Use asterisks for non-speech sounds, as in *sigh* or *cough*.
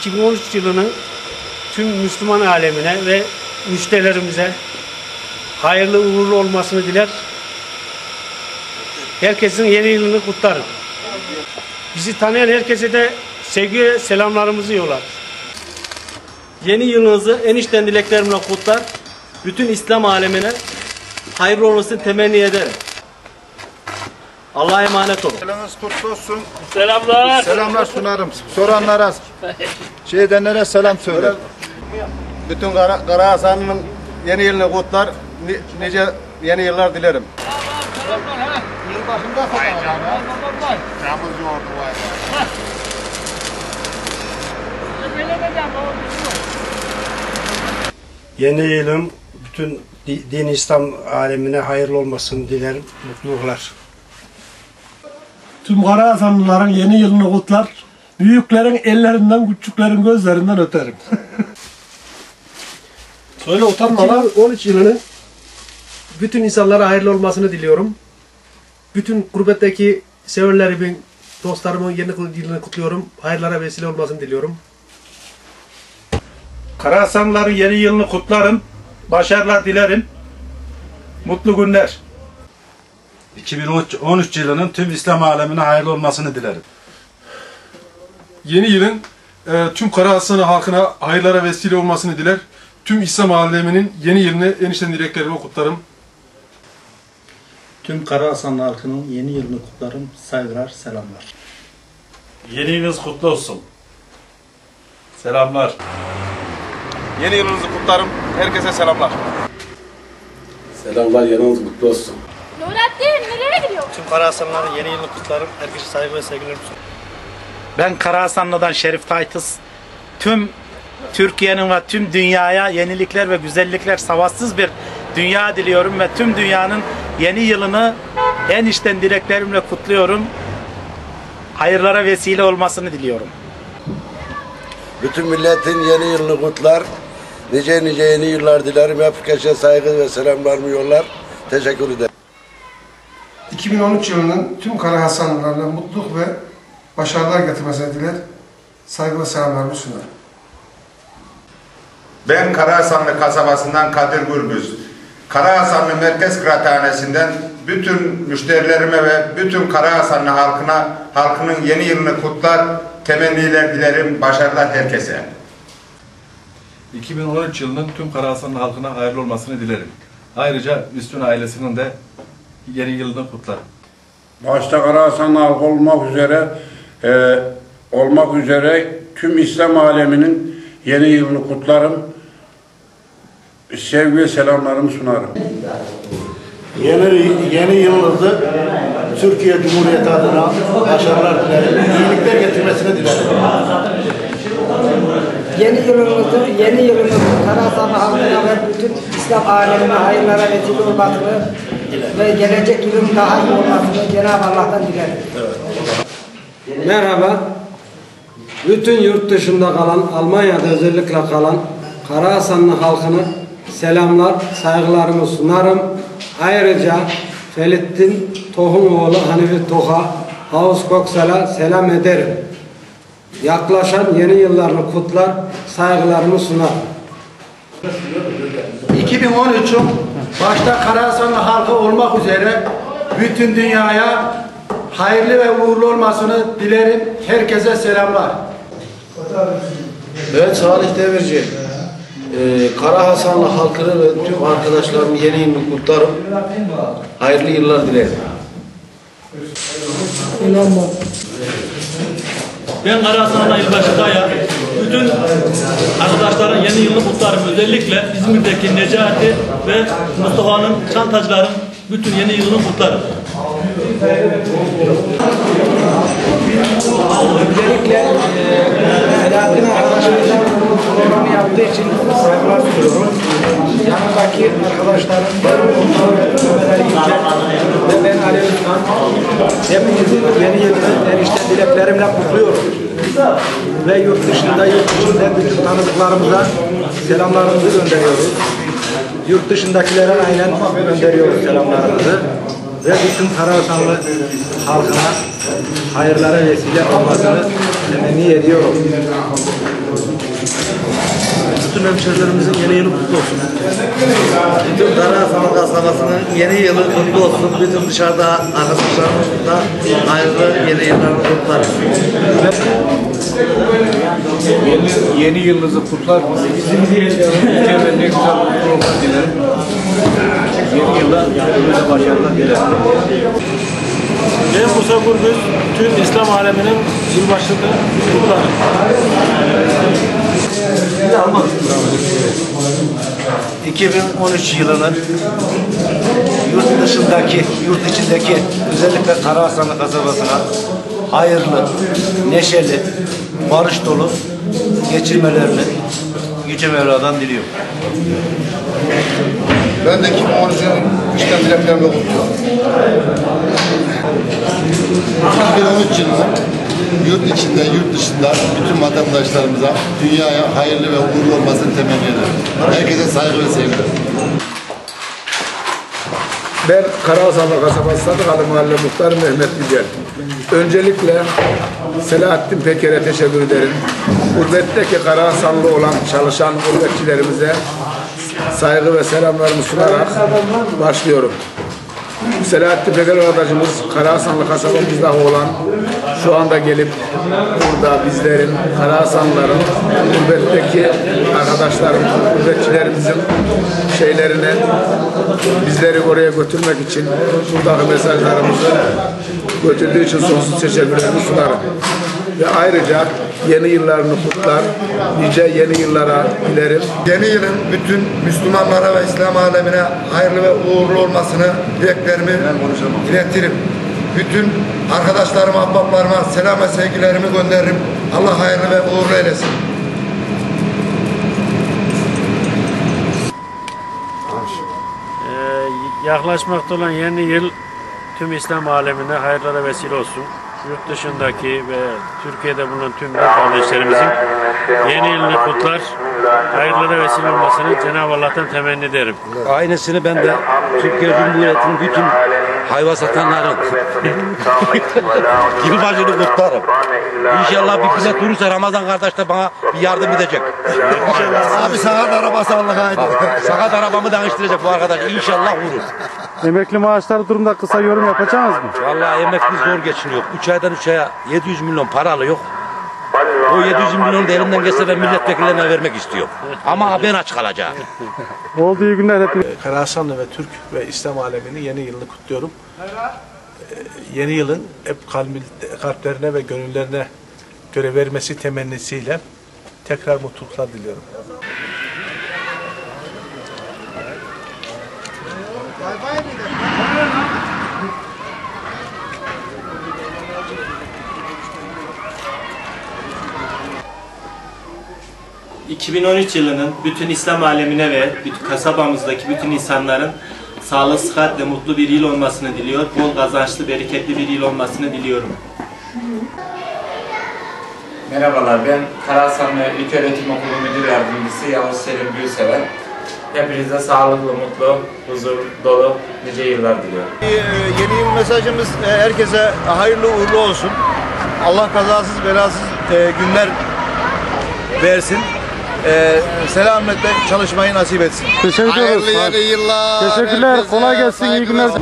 2013 yılının tüm Müslüman alemine ve müşterilerimize hayırlı uğurlu olmasını diler. Herkesin yeni yılını kutlarım. Bizi tanıyan herkese de sevgi ve selamlarımızı yollar. Yeni yılınızı enişten dileklerimle kutlar. Bütün İslam alemine hayırlı olmasını temenni ederim. Allah'a emanet olun. Yılınız kutlu olsun. Selamlar. Selamlar sunarım. Soranlara, şey edenlere selam söyle. Bütün Kara, Kara Hasan'ın yeni yılını kutlar. Ni- Nice yeni yıllar dilerim. Yılbaşında Yeni yılın bütün di- din İslam alemine hayırlı olmasını dilerim. Mutluluklar. Tüm Kara Hasanlıların yeni yılını kutlar. Büyüklerin ellerinden, küçüklerin gözlerinden öterim. *laughs* Söyle utanma lan. 2013 yılının bütün insanlara hayırlı olmasını diliyorum. Bütün gurbetteki severlerimin, dostlarımın yeni yılını kutluyorum. Hayırlara vesile olmasını diliyorum. Kara yeni yılını kutlarım. Başarılar dilerim. Mutlu günler. 2013 yılının tüm İslam alemine hayırlı olmasını dilerim. Yeni yılın e, tüm Kara Hasanlı halkına hayırlara vesile olmasını diler. Tüm İslam aleminin yeni yılını enişten dileklerimi kutlarım. Tüm Kara Hasanlı halkının yeni yılını kutlarım. Saygılar, selamlar. Yeni yılınız kutlu olsun. Selamlar. Yeni yılınızı kutlarım. Herkese selamlar. Selamlar, yılınız kutlu olsun. Nurettin nereye gidiyor? Tüm Kara Hasanların yeni yılını kutlarım. Herkese saygı ve sevgilerimi sunuyorum. Ben Kara Hasanlı'dan Şerif Taytız. Tüm Türkiye'nin ve tüm dünyaya yenilikler ve güzellikler savaşsız bir dünya diliyorum ve tüm dünyanın yeni yılını en içten dileklerimle kutluyorum. Hayırlara vesile olmasını diliyorum. Bütün milletin yeni yılını kutlar. Nice nice yeni yıllar dilerim. Herkese saygı ve selamlarımı yollar. Teşekkür ederim. 2013 yılının tüm Kara Hasanlılarına mutluluk ve başarılar getirmesini diler. Saygı ve selamlarımı sunarım. Ben Karahasanlı kasabasından Kadir Gürbüz. Karahasanlı Merkez Kıraathanesi'nden bütün müşterilerime ve bütün Karahasanlı halkına, halkının yeni yılını kutlar, temenniler dilerim, başarılar herkese. 2013 yılının tüm Kara Hasanlı halkına hayırlı olmasını dilerim. Ayrıca Üstün ailesinin de yeni yılını kutlarım. başta Kara Hasan halkı olmak üzere e, olmak üzere tüm İslam aleminin yeni yılını kutlarım. Sevgi ve selamlarımı sunarım. Yeni, yeni yılınızı Türkiye Cumhuriyeti adına başarılar dilerim. İyilikler getirmesini dilerim. Yeni yılımızı, yeni yılımızı Karasanlı halkına ve bütün İslam alemine hayırlara vesile olmasını ve gelecek yılın daha iyi olmasını Cenab-ı Allah'tan dilerim. Merhaba. Bütün yurt dışında kalan, Almanya'da özellikle kalan Kara Hasanlı halkını selamlar, saygılarımı sunarım. Ayrıca Felittin Tohumoğlu Hanifi Toha, Havuz Koksal'a selam ederim. Yaklaşan yeni yıllarını kutlar, saygılarımı sunar. 2013'ün başta Karahasanlı halkı olmak üzere bütün dünyaya hayırlı ve uğurlu olmasını dilerim. Herkese selamlar. Ben Salih Demirci. Ee, Kara Hasanlı halkını ve tüm arkadaşlarımın yeni yılını kutlarım. Hayırlı yıllar dilerim. Ben Kara Hasan'la yılbaşı Kaya. Bütün arkadaşların yeni yılını kutlarım. Özellikle İzmir'deki Necati ve Mustafa'nın çantacıların bütün yeni yılını kutlarım. Öncelikle e, Selahattin arkadaşımıza programı yaptığı için saygılar sunuyorum. Yanındaki arkadaşlarım ve ben Ali Özkan hepinizin yeni yılını enişte dileklerimle kutluyorum. Ve yurt dışında, yurt dışında bütün tanıdıklarımıza selamlarımızı gönderiyoruz. Yurt dışındakilere aynen gönderiyoruz selamlarımızı. Ve bütün Karahasanlı halkına hayırlara vesile olmasını temenni ediyorum. Bütün hemşehrilerimizin yeni yılı kutlu olsun. Bütün Karahasan kasabasının yeni yılı kutlu olsun. Bütün dışarıda arkadaşlarımız da hayırlı yeni yıllarını kutlar. Yeni, yeni yılınızı kutlar. Ve ne güzel mutluluklar dilerim. Yeni yılda böyle başarılar dilerim. Ben Musa Gürbüz, tüm İslam aleminin yılbaşını kutlarım. 2013 yılının yurt dışındaki, yurt içindeki özellikle Karahasanlı kasabasına hayırlı, neşeli, barış dolu geçirmelerini Yüce Mevla'dan diliyorum. Ben de 2013'ün güçten dileklerimi kutluyorum. 2013 yılında yurt içinde, yurt dışında bütün vatandaşlarımıza dünyaya hayırlı ve uğurlu olmasını temenni ederim. Herkese saygı ve sevgiler. Ben Karahasanlı kasabası Sadıkalı Mahalle Muhtarı Mehmet Güzel. Öncelikle Selahattin Peker'e teşekkür ederim. Gurbetteki Karahasanlı olan çalışan gurbetçilerimize saygı ve selamlarımı sunarak başlıyorum. Selahattin Peker arkadaşımız Karahasanlı kasabamızda olan şu anda gelip burada bizlerin, Karahasanlıların, gurbetteki arkadaşlarım, gurbetçilerimizin şeylerini bizleri oraya götürmek için buradaki mesajlarımızı götürdüğü için sonsuz teşekkürlerimi sunarım. Ve ayrıca yeni yıllarını kutlar, nice yeni yıllara dilerim. Yeni yılın bütün Müslümanlara ve İslam alemine hayırlı ve uğurlu olmasını dileklerimi iletirim. Bütün arkadaşlarıma, ahbaplarıma selam ve sevgilerimi gönderirim. Allah hayırlı ve uğurlu eylesin. Ee, yaklaşmakta olan yeni yıl tüm İslam alemine hayırlara vesile olsun. Yurt dışındaki ve Türkiye'de bulunan tüm kardeşlerimizin yeni yılını kutlar, hayırlara vesile olmasını Cenab-ı Allah'tan temenni ederim. Aynısını ben de Türkiye Cumhuriyeti'nin bütün hayvan satanların *laughs* yılbaşını kutlarım. İnşallah bir bilet durursa Ramazan kardeş de bana bir yardım edecek. Abi sakat arabası Allah haydi. *laughs* Sakat arabamı danıştıracak bu arkadaş. İnşallah vurur. Emekli maaşları durumda kısa yorum yapacağız mı? Vallahi emekli zor geçiniyor. 3 aydan 3 aya 700 milyon paralı yok. O 700 milyonu da elimden geçse ben milletvekillerine vermek istiyorum. Ama ben aç kalacağım. Oldu iyi günler hepiniz. Karahasanlı ve Türk ve İslam aleminin yeni yılını kutluyorum. Ee, Yeni yılın hep kalbi- kalplerine ve gönüllerine göre vermesi temennisiyle tekrar mutluluklar diliyorum. Ee, 2013 yılının bütün İslam alemine ve bütün kasabamızdaki bütün insanların sağlık, sıhhat ve mutlu bir yıl olmasını diliyor. Bol kazançlı, bereketli bir yıl olmasını diliyorum. Merhabalar, ben Karahasanlı İlköğretim Okulu Müdür Yardımcısı Yavuz Selim Gülsever. Hepinize sağlıklı, mutlu, huzur dolu nice yıllar diliyorum. Ee, Yeni yıl mesajımız e, herkese hayırlı uğurlu olsun. Allah kazasız belasız e, günler versin. E, Selametle çalışmayı nasip etsin. Teşekkür ediyoruz. Hayırlı yıllar. Teşekkürler. herkese. Kolay gelsin. iyi günler. Şu